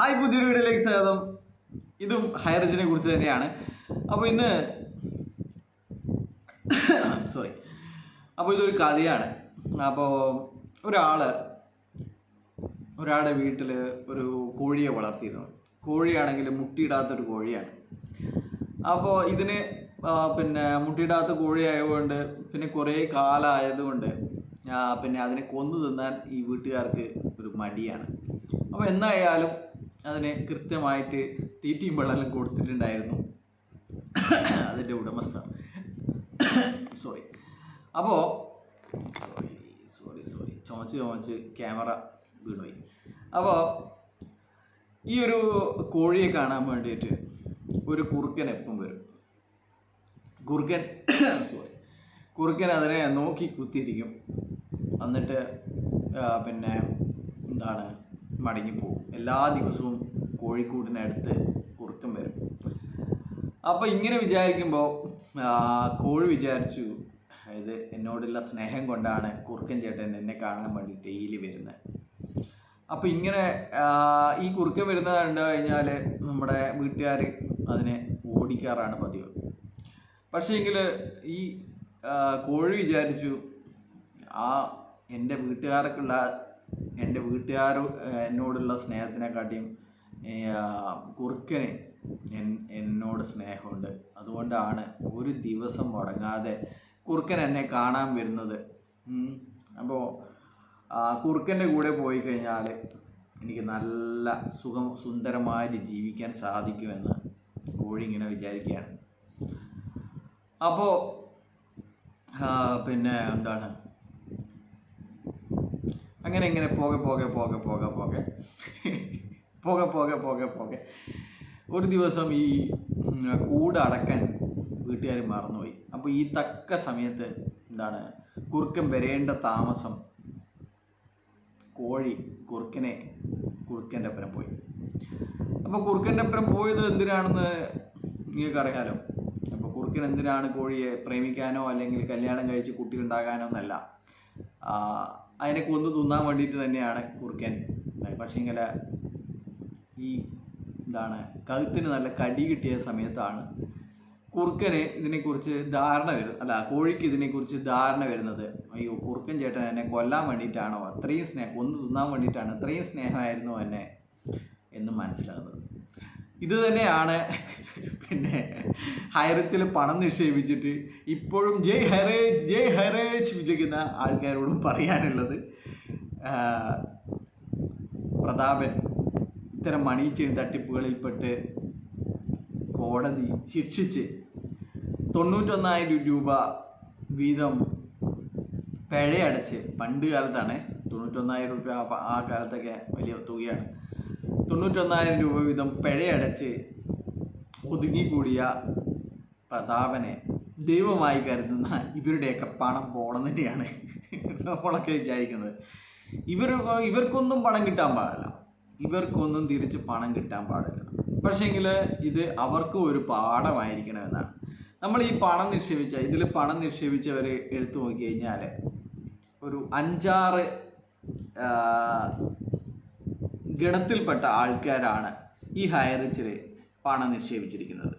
Hi പുതിയൊരു വീഡിയോയിലേക്ക് സ്വാഗതം. ഇതും ഹൈറേജിനെ കുറിച്ച് തന്നെയാണ്. അപ്പോൾ ഇന്ന് സോറി അപ്പോൾ ഇതൊരു കഥയാണ്. അപ്പോൾ ഒരാൾ ഒരാളുടെ വീട്ടിൽ ഒരു കോഴിയെ വളർത്തിയിരുന്നു. കോഴിയാണെങ്കിൽ മുട്ടിയിടാത്തൊരു കോഴിയാണ്. അപ്പോൾ ഇതിന് പിന്നെ മുട്ടിയിടാത്ത കോഴി ആയതുകൊണ്ട് പിന്നെ കുറേ കാലമായതുകൊണ്ട് പിന്നെ അതിനെ കൊന്നു തിന്നാൻ ഈ വീട്ടുകാർക്ക് ഒരു മടിയാണ്. അപ്പോൾ എന്തായാലും അതിന് കൃത്യമായിട്ട് തീറ്റയും വെള്ളമെല്ലാം കൊടുത്തിട്ടുണ്ടായിരുന്നു. അതിന്റെ ഉടമസ്ഥ സോറി അപ്പോൾ സോറി സോറി സോറി ചുമച്ച് ചുമച്ച് ക്യാമറ വീണുപോയി അപ്പോൾ ഈ ഒരു കോഴിയെ കാണാൻ വേണ്ടിയിട്ട് ഒരു കുറുക്കൻ എപ്പം വരും? കുറുക്കൻ സോറി കുറുക്കൻ അതിനെ നോക്കി കുത്തിയിരിക്കും. എന്നിട്ട് പിന്നെ എന്താണ്? മടങ്ങിപ്പോവും എല്ലാ ദിവസവും കോഴിക്കൂടിനടുത്ത് കുറുക്കം വരും. അപ്പോൾ ഇങ്ങനെ വിചാരിക്കുമ്പോൾ കോഴി വിചാരിച്ചു ഇത് എന്നോടുള്ള സ്നേഹം കൊണ്ടാണ് കുറുക്കൻ ചേട്ടൻ എന്നെ കാണാൻ വേണ്ടി ഡെയിലി വരുന്നത് അപ്പോൾ ഇങ്ങനെ ഈ കുറുക്കൻ വരുന്നത് കണ്ടു കഴിഞ്ഞാൽ നമ്മുടെ വീട്ടുകാർ അതിനെ ഓടിക്കാറാണ് പതിവ്. പക്ഷേ എങ്കിൽ ഈ കോഴി വിചാരിച്ചു ആ എന്റെ വീട്ടുകാർക്കുള്ള എന്റെ വീട്ടുകാർ എന്നോടുള്ള സ്നേഹത്തിനെക്കാട്ടിയും കുറുക്കന് എന്നോട് സ്നേഹമുണ്ട്. അതുകൊണ്ടാണ് ഒരു ദിവസം മുടങ്ങാതെ കുറുക്കൻ എന്നെ കാണാൻ വരുന്നത്. അപ്പോൾ കുറുക്കന്റെ കൂടെ പോയി കഴിഞ്ഞാൽ എനിക്ക് നല്ല സുഖം സുന്ദരമായിട്ട് ജീവിക്കാൻ സാധിക്കുമെന്ന് കോഴി ഇങ്ങനെ വിചാരിക്കുകയാണ് അപ്പോൾ പിന്നെ എന്താണ്? അങ്ങനെ ഇങ്ങനെ പോകെ പോകെ പോകെ പോകെ പോകെ. പോകെ പോകെ പോകെ പോകെ. ഒരു ദിവസം ഈ കൂട് അടക്കാൻ വീട്ടുകാർ മറന്നുപോയി. അപ്പോൾ ഈ തക്ക സമയത്ത് എന്താണ് കുറുക്കൻ വരേണ്ട താമസം കോഴി കുറുക്കനെ കുറുക്കന്റെ അപ്പുറം പോയി. അപ്പോൾ കുറുക്കന്റെ അപ്പുറം പോയത് എന്തിനാണെന്ന് നിങ്ങൾക്ക് അറിയാലോ അപ്പോൾ കുറുക്കൻ എന്തിനാണ് കോഴിയെ പ്രേമിക്കാനോ അല്ലെങ്കിൽ കല്യാണം കഴിച്ച് കുട്ടികളുണ്ടാകാനോ എന്നല്ല. ആ, അതിനെ കൊന്നു തിന്നാൻ വേണ്ടിയിട്ട് തന്നെയാണ് കുറുക്കൻ. പക്ഷേങ്കിൽ ഈ എന്താണ് കഴുത്തിന് നല്ല കടി കിട്ടിയ സമയത്താണ് കുറുക്കന് ഇതിനെക്കുറിച്ച് ധാരണ വരുന്നത്. അല്ല കോഴിക്ക് ഇതിനെക്കുറിച്ച് ധാരണ വരുന്നത്. അയ്യോ കുറുക്കൻ ചേട്ടൻ എന്നെ കൊല്ലാൻ വേണ്ടിയിട്ടാണോ? അത്രയും സ്നേഹം ഒന്ന് തിന്നാൻ വേണ്ടിയിട്ടാണ്. അത്രയും സ്നേഹമായിരുന്നു എന്നെ എന്ന് മനസ്സിലാകുന്നത്. ഇത് തന്നെയാണ് പിന്നെ ഹൈറച്ചിൽ പണം നിക്ഷേപിച്ചിട്ട് ഇപ്പോഴും ജയ് ഹൈറേജ് ജയ് ഹൈറേജ് വിജയിക്കുന്ന ആൾക്കാരോടും പറയാനുള്ളത് പ്രതാപൻ ഇത്തരം മണി ചെയ്ത് തട്ടിപ്പുകളിൽപ്പെട്ട് കോടതി ശിക്ഷിച്ച് തൊണ്ണൂറ്റൊന്നായിരം രൂപ വീതം പിഴയടച്ച് പണ്ട് കാലത്താണ് തൊണ്ണൂറ്റൊന്നായിരം രൂപ ആ കാലത്തൊക്കെ വലിയ തുകയാണ്. തൊണ്ണൂറ്റൊന്നായിരം രൂപ വീതം പിഴയടച്ച് ഒതുങ്ങിക്കൂടിയ പ്രതാപനെ ദൈവമായി കരുതുന്ന ഇവരുടെയൊക്കെ പണം പോണം തന്നെയാണ് നമ്മളൊക്കെ വിചാരിക്കുന്നത്. ഇവർ ഇവർക്കൊന്നും പണം കിട്ടാൻ പാടില്ല. ഇവർക്കൊന്നും തിരിച്ച് പണം കിട്ടാൻ പാടില്ല. പക്ഷേങ്കിൽ ഇത് അവർക്കും ഒരു പാഠമായിരിക്കണമെന്നാണ് നമ്മൾ ഈ പണം നിക്ഷേപിച്ച ഇതിൽ പണം നിക്ഷേപിച്ചവർ എടുത്തു നോക്കി കഴിഞ്ഞാൽ ഒരു അഞ്ചാറ് ഗണത്തിൽപ്പെട്ട ആൾക്കാരാണ് ഈ ഹൈറിച്ചിൽ ആണ് നിക്ഷേപിച്ചിരിക്കുന്നത്.